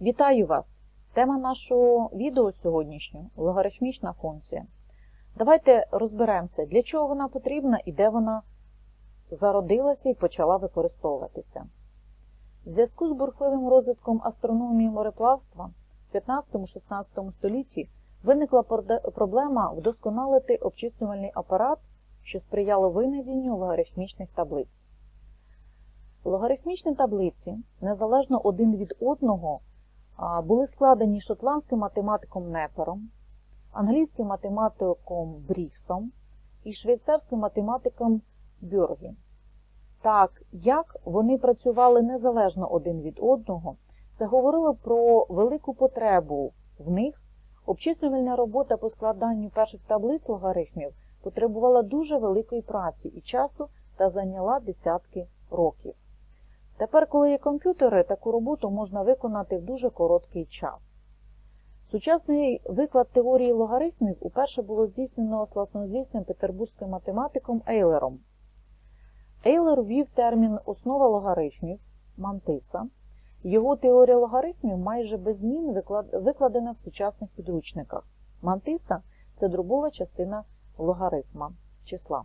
Вітаю вас! Тема нашого відео сьогоднішнього логарифмічна функція. Давайте розберемося, для чого вона потрібна і де вона зародилася і почала використовуватися. В зв'язку з бурхливим розвитком астрономії мореплавства в 15-16 столітті виникла проблема вдосконалити обчислювальний апарат, що сприяло винайденню логарифмічних таблиць. Логарифмічні таблиці, незалежно один від одного, були складені шотландським математиком Непером, англійським математиком Бріксом і швейцарським математиком Бюргі. Так, як вони працювали незалежно один від одного, це говорило про велику потребу в них. Обчислювальна робота по складанню перших таблиць логарифмів потребувала дуже великої праці і часу та зайняла десятки років. Тепер, коли є комп'ютери, таку роботу можна виконати в дуже короткий час. Сучасний виклад теорії логарифмів уперше було здійснено славнозвісним петербурзьким математиком Ейлером. Ейлер ввів термін основа логарифмів Мантиса. Його теорія логарифмів майже без змін викладена в сучасних підручниках. Мантиса це дробова частина логарифма числа.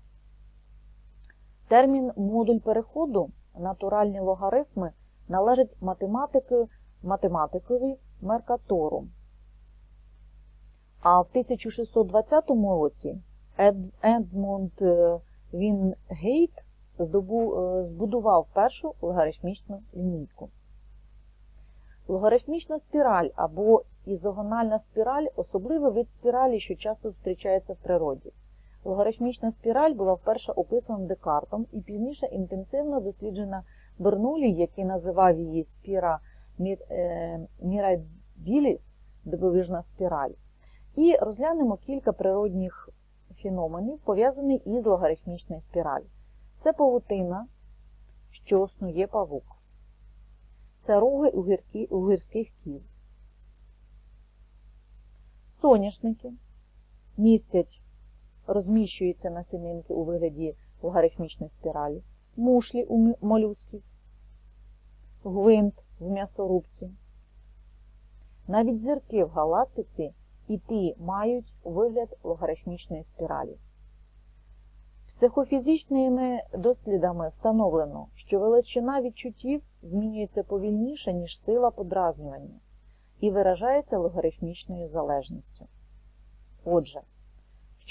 Термін модуль переходу натуральні логарифми належить математику, математикові Меркатору. А в 1620 році Ед- Едмунд е, Вінгейт е, збудував першу логарифмічну лінійку. Логарифмічна спіраль або ізогональна спіраль особливий вид спіралі, що часто зустрічається в природі. Логарифмічна спіраль була вперше описана Декартом і пізніше інтенсивно досліджена Бернулі, який називав її спіра е, мірабіліс, дивовижна спіраль. І розглянемо кілька природних феноменів, пов'язаних із логарифмічною спіраль. Це павутина, що снує павук. Це роги у, у гірських кіз. Соняшники містять, розміщуються насінинки у вигляді логарифмічної спіралі, мушлі у молюсків, гвинт в м'ясорубці. Навіть зірки в галактиці і ті мають вигляд логарифмічної спіралі. Психофізичними дослідами встановлено, що величина відчуттів змінюється повільніше, ніж сила подразнювання, і виражається логарифмічною залежністю. Отже,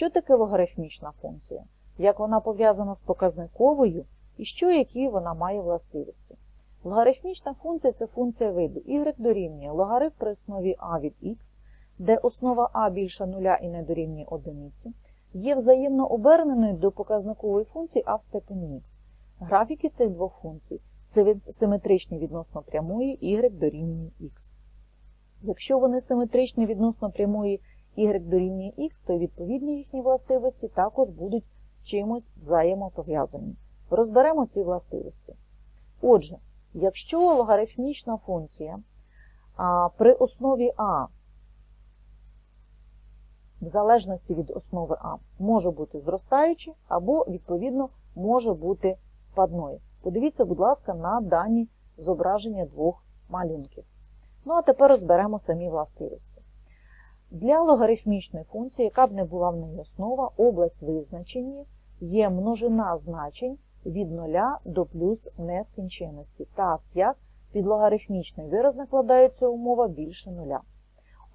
що таке логарифмічна функція? Як вона пов'язана з показниковою і що які вона має властивості? Логарифмічна функція це функція виду y дорівнює логарифм при основі а від х, де основа а більша нуля і не дорівнює одиниці, є взаємно оберненою до показникової функції а в степені х. Графіки цих двох функцій симетричні відносно прямої y дорівнює х. Якщо вони симетричні відносно прямої y дорівнює х, то відповідні їхні властивості також будуть чимось взаємопов'язані. Розберемо ці властивості. Отже, якщо логарифмічна функція а, при основі а в залежності від основи А може бути зростаючою або, відповідно, може бути спадною. Подивіться, будь ласка, на дані зображення двох малюнків. Ну, а тепер розберемо самі властивості. Для логарифмічної функції, яка б не була в неї основа, область визначення є множина значень від 0 до плюс нескінченності, так як під логарифмічний вираз накладається умова більше нуля.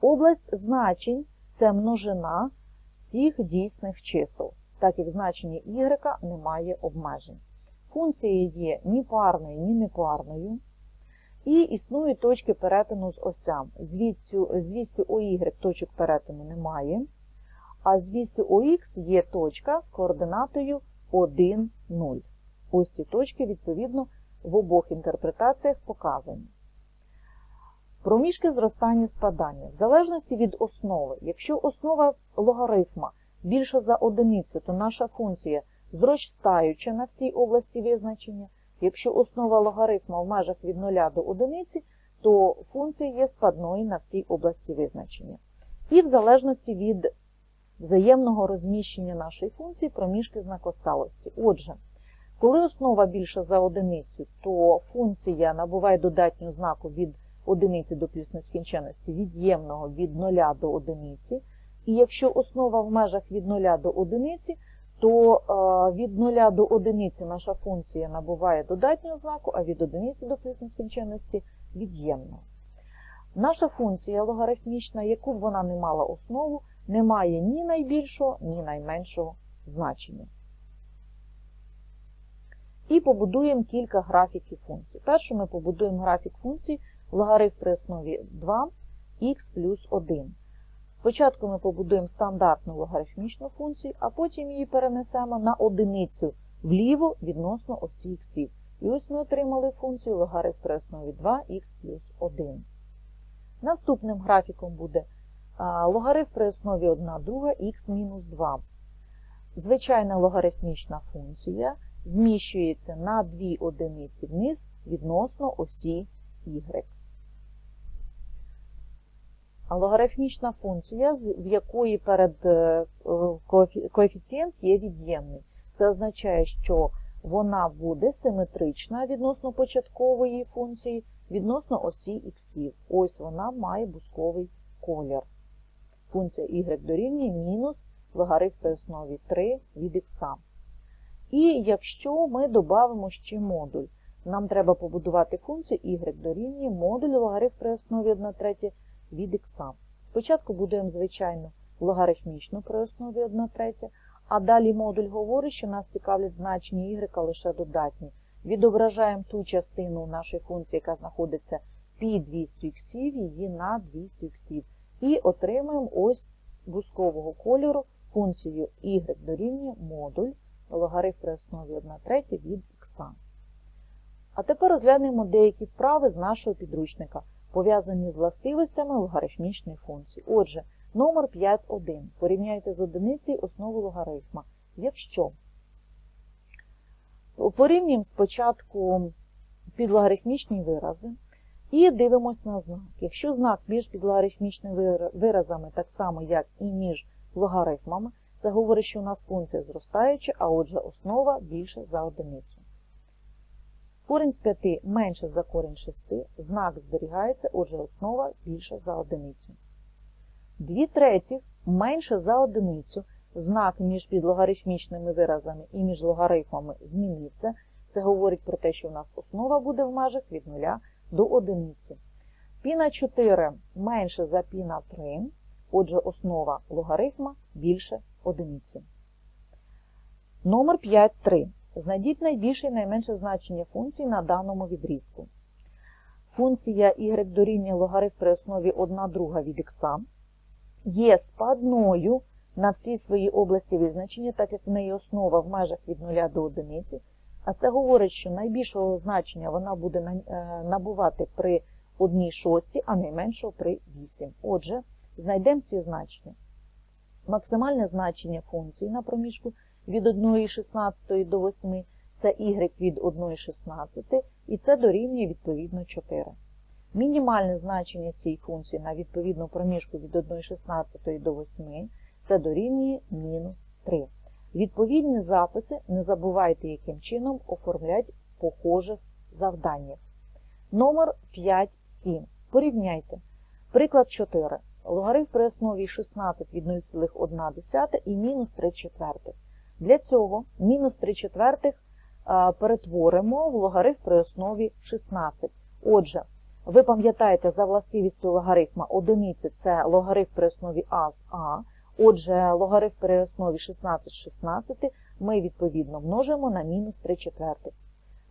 Область значень це множина всіх дійсних чисел, так як значення y не має обмежень. Функція є ні парною, ні непарною. І існують точки перетину з осям. Звідси, звідси OY точок перетину немає, а звідси OX є точка з координатою 1, 0. Ось ці точки, відповідно, в обох інтерпретаціях показані. Проміжки зростання спадання. В залежності від основи. Якщо основа логарифма більша за одиницю, то наша функція зростаюча на всій області визначення. Якщо основа логарифма в межах від 0 до 1, то функція є спадною на всій області визначення. І в залежності від взаємного розміщення нашої функції проміжки знакосталості. Отже, коли основа більша за одиницю, то функція набуває додатнього знаку від одиниці до плюс нескінченності від'ємного від 0 до одиниці. І якщо основа в межах від 0 до одиниці, то е, від 0 до одиниці наша функція набуває додатнього знаку, а від одиниці до плюс нескінченності від'ємного. Наша функція логарифмічна, яку б вона не мала основу, не має ні найбільшого, ні найменшого значення. І побудуємо кілька графіків функцій. Першу ми побудуємо графік функції логарифм при основі 2 х плюс 1. Спочатку ми побудуємо стандартну логарифмічну функцію, а потім її перенесемо на одиницю вліво відносно осі іксів. І ось ми отримали функцію логарифм при основі 2х плюс 1. Наступним графіком буде логарифм при основі 1 друга х мінус 2. Звичайна логарифмічна функція зміщується на 2 одиниці вниз відносно осі y. А Логарифмічна функція, в якої перед е, коефіцієнт є від'ємний. Це означає, що вона буде симетрична відносно початкової функції, відносно осі іксів. Ось вона має бусковий колір. Функція y дорівнює мінус логарифм при основі 3 від х. І якщо ми додамо ще модуль, нам треба побудувати функцію y дорівнює модуль логарифм при основі 1 третя від х. Спочатку будуємо звичайну логарифмічну при основі 1 третя, а далі модуль говорить, що нас цікавлять значення y лише додатні. Відображаємо ту частину нашої функції, яка знаходиться під 200 іксів, її на 200 іксів. І отримаємо ось бускового кольору функцію y дорівнює модуль логарифм при основі 1 третя від х. А тепер розглянемо деякі вправи з нашого підручника, пов'язані з властивостями логарифмічної функції. Отже, номер 5.1. Порівняйте з одиницею основу логарифма. Якщо порівнюємо спочатку підлогарифмічні вирази і дивимось на знак. Якщо знак між підлогарифмічними виразами так само, як і між логарифмами, це говорить, що у нас функція зростаюча, а отже основа більше за одиницю. Корінь з 5 менше за корінь 6, знак зберігається, отже основа більше за одиницю. 2 третіх менше за одиницю, знак між підлогарифмічними виразами і між логарифмами змінився. Це говорить про те, що у нас основа буде в межах від 0 до одиниці. Пі на 4 менше за пі на 3, отже основа логарифма більше одиниці. Номер 5.3. Знайдіть найбільше і найменше значення функції на даному відрізку. Функція y дорівнює логарифм при основі 1 друга від х є спадною на всій своїй області визначення, так як в неї основа в межах від 0 до 1. А це говорить, що найбільшого значення вона буде е, набувати при 1 шостій, а найменшого при 8. Отже, знайдемо ці значення. Максимальне значення функції на проміжку від 1,16 до 8 це y від 1,16 і це дорівнює відповідно 4. Мінімальне значення цієї функції на відповідну проміжку від 1,16 до 8 це дорівнює мінус 3. Відповідні записи не забувайте, яким чином оформлять похожих завданнях. Номер 5.7. Порівняйте. Приклад 4. Логарифм при основі 16 від 0,1 і мінус 3 четвертих. Для цього мінус 3 четвертих перетворимо в логарифм при основі 16. Отже, ви пам'ятаєте за властивістю логарифма одиниці це логарифм при основі а з а. Отже, логарифм при основі 16 з 16 ми відповідно множимо на мінус 3 четвертих.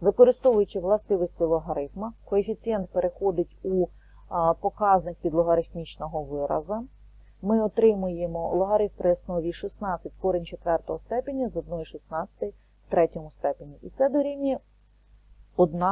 Використовуючи властивості логарифма, коефіцієнт переходить у а, показник підлогарифмічного вираза. Ми отримуємо логарифм при основі 16 корінь 4 степені з 1,16 в третьому степені. І це дорівнює 1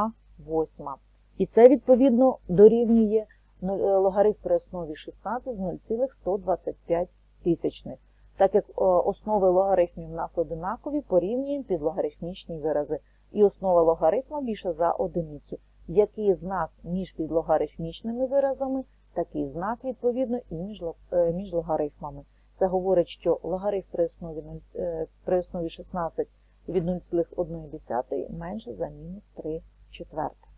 восьма. І це, відповідно, дорівнює е, логарифм при основі 16 з 0,125 тисячних. Так як е, основи логарифмів у нас одинакові, порівнюємо підлогарифмічні вирази. І основа логарифма більше за одиницю. Який знак між підлогарифмічними виразами, такий знак, відповідно, і між, е, між логарифмами. Це говорить, що логарифм при основі, е, при основі 16 від 0,1 менше за мінус 3 четвертих.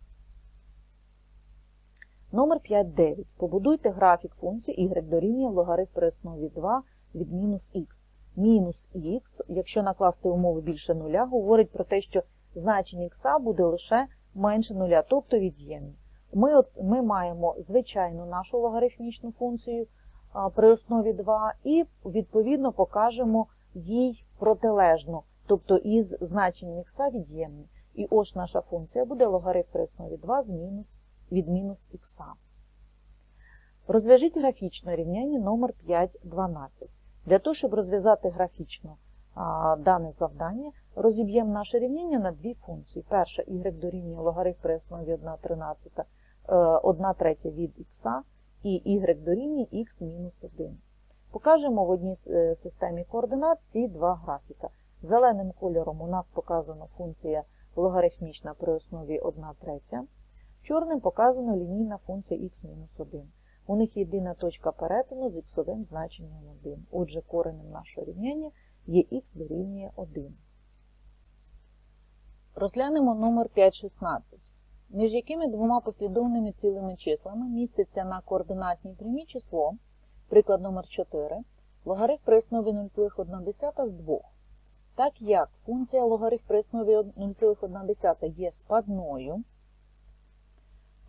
Номер 5.9. Побудуйте графік функції y дорівнює логарифм при основі 2 від мінус х. Мінус х, якщо накласти умови більше нуля, говорить про те, що значення х буде лише менше нуля, тобто від'ємні. Ми, от, ми маємо звичайну нашу логарифмічну функцію при основі 2 і, відповідно, покажемо їй протилежну, тобто із значенням х від'ємні. І ось наша функція буде логарифм при основі 2 з мінус, від мінус х. Розв'яжіть графічне рівняння номер 5.12. Для того, щоб розв'язати графічно а, дане завдання, розіб'ємо наше рівняння на дві функції. Перша y дорівнює логарифм при основі 1 13, 1 третя від х і y дорівнює х мінус 1. Покажемо в одній е, системі координат ці два графіка. Зеленим кольором у нас показана функція логарифмічна при основі 1 третя. Чорним показана лінійна функція х-1. У них єдина точка перетину з х1 значенням 1. Отже, коренем нашого рівняння є х дорівнює 1. Розглянемо номер 516. Між якими двома послідовними цілими числами міститься на координатній прямій число, приклад номер 4, логарифм при основі 0,1 з 2. Так як функція логарифм при основі 0,1 є спадною,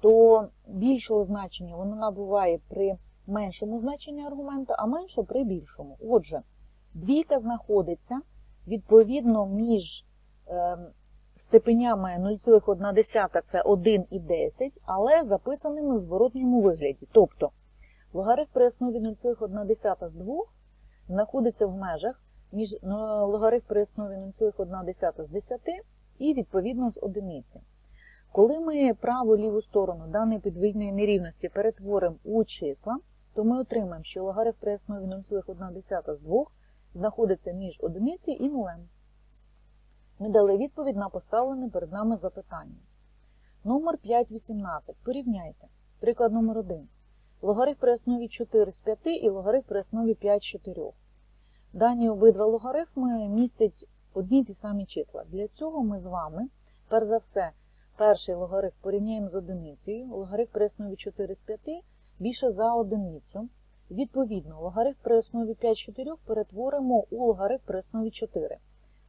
то більшого значення вона набуває при меншому значенні аргумента, а менше при більшому. Отже, двійка знаходиться відповідно між е, степенями 0,1 це 1 і 10, але записаними в зворотньому вигляді. Тобто логарифм при основі 0,1 з 2 знаходиться в межах між ну, логарифм при основі 0,1 з 10 і відповідно з одиниці. Коли ми праву ліву сторону даної підвійної нерівності перетворимо у числа, то ми отримаємо, що логарифм при основі 0,1 з 2 знаходиться між одиницею і нулем. Ми дали відповідь на поставлене перед нами запитання. Номер 5.18. Порівняйте. Приклад номер 1. Логарифм при основі 4 з 5 і логарифм при основі 5 з 4. Дані обидва логарифми містять одні ті самі числа. Для цього ми з вами, перш за все, перший логарифм порівняємо з одиницею. Логарифм при основі 4 з 5 більше за одиницю. Відповідно, логарифм при основі 5 з 4 перетворимо у логарифм при основі 4.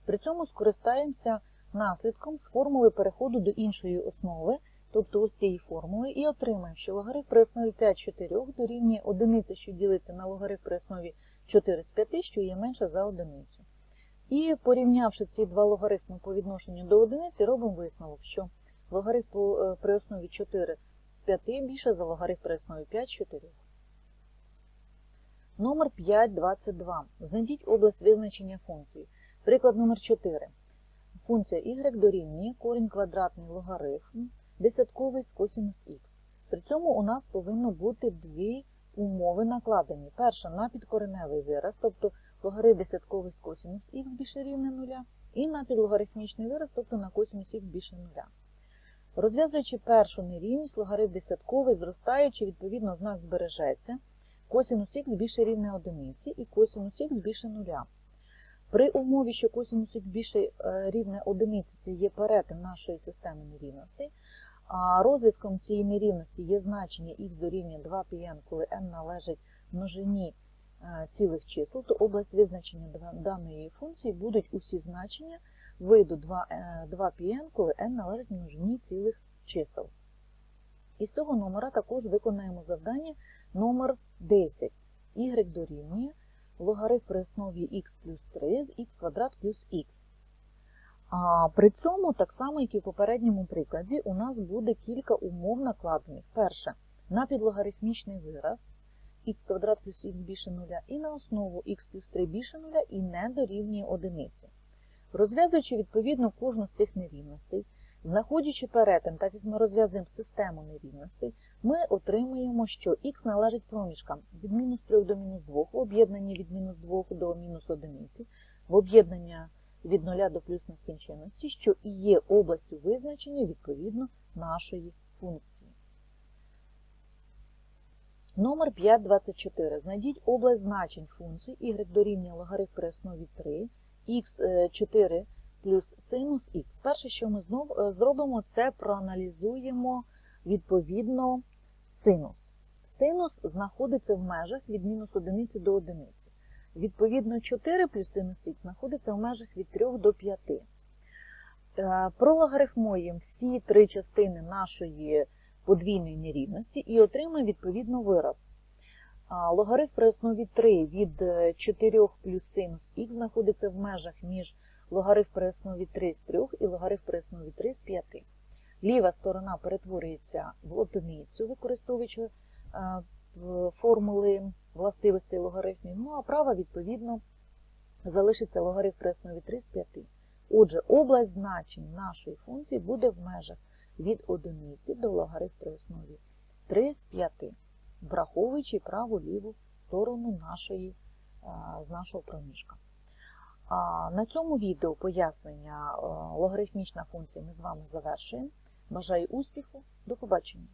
При цьому скористаємося наслідком з формули переходу до іншої основи, тобто ось цієї формули, і отримаємо, що логарифм при основі 5 з 4 дорівнює одиниці, що ділиться на логарифм при основі 4 з 5, що є менше за одиницю. І порівнявши ці два логарифми по відношенню до одиниці, робимо висновок, що логарифм при основі 4 з 5 більше за логарифм при основі 5 з 4. Номер 5.22. Знайдіть область визначення функції. Приклад номер 4. Функція y дорівнює корінь квадратний логарифм десятковий з косинус х. При цьому у нас повинно бути дві умови накладені. Перша на підкореневий вираз, тобто логарифм десятковий з косинус х більше рівне нуля, і на підлогарифмічний вираз, тобто на косинус х більше нуля. Розв'язуючи першу нерівність, логарифм десятковий, зростаючи, відповідно, знак збережеться, косинус х більше рівне одиниці і косинус х більше нуля. При умові, що косинус більше рівне одиниці, це є перетин нашої системи нерівностей, а розв'язком цієї нерівності є значення х дорівнює 2πn, коли n належить множині цілих чисел, то область визначення даної функції будуть усі значення виду 2πn, коли n належить множині цілих чисел. І з цього номера також виконаємо завдання номер 10. y дорівнює логарифм при основі х плюс 3 з х квадрат плюс х. А при цьому, так само, як і в попередньому прикладі, у нас буде кілька умов накладених. Перше, на підлогарифмічний вираз х квадрат плюс х більше нуля, і на основу х плюс 3 більше нуля і не дорівнює одиниці. Розв'язуючи відповідно кожну з тих нерівностей, знаходячи перетин, так як ми розв'язуємо систему нерівностей, ми отримуємо, що х належить проміжкам від мінус 3 до мінус 2, в об'єднанні від мінус 2 до мінус 1, в об'єднання від 0 до плюс нескінченності, що і є областю визначення відповідно нашої функції. Номер 524. Знайдіть область значень функцій y дорівнює логарифм при основі 3, х4 плюс синус х. Перше, що ми знов зробимо, це проаналізуємо відповідно Синус. Синус знаходиться в межах від мінус одиниці до одиниці. Відповідно, 4 плюс синус х знаходиться в межах від 3 до 5. Е, Прологарифмуємо всі три частини нашої подвійної нерівності і отримаємо відповідно вираз. А, Логарифм при основі 3 від е, 4 плюс синус х знаходиться в межах між логарифм при основі 3 з 3 і логарифм при основі 3 з 5. Ліва сторона перетворюється в одиницю, використовуючи е, формули властивостей логарифмів, ну а права, відповідно, залишиться логарифм при основі 3 з 5. Отже, область значень нашої функції буде в межах від одиниці до логарифм при основі 3 з 5, враховуючи праву ліву сторону нашої, е, з нашого проміжка. На цьому відео пояснення е, логарифмічна функція ми з вами завершуємо. Бажаю успіху, до побачення!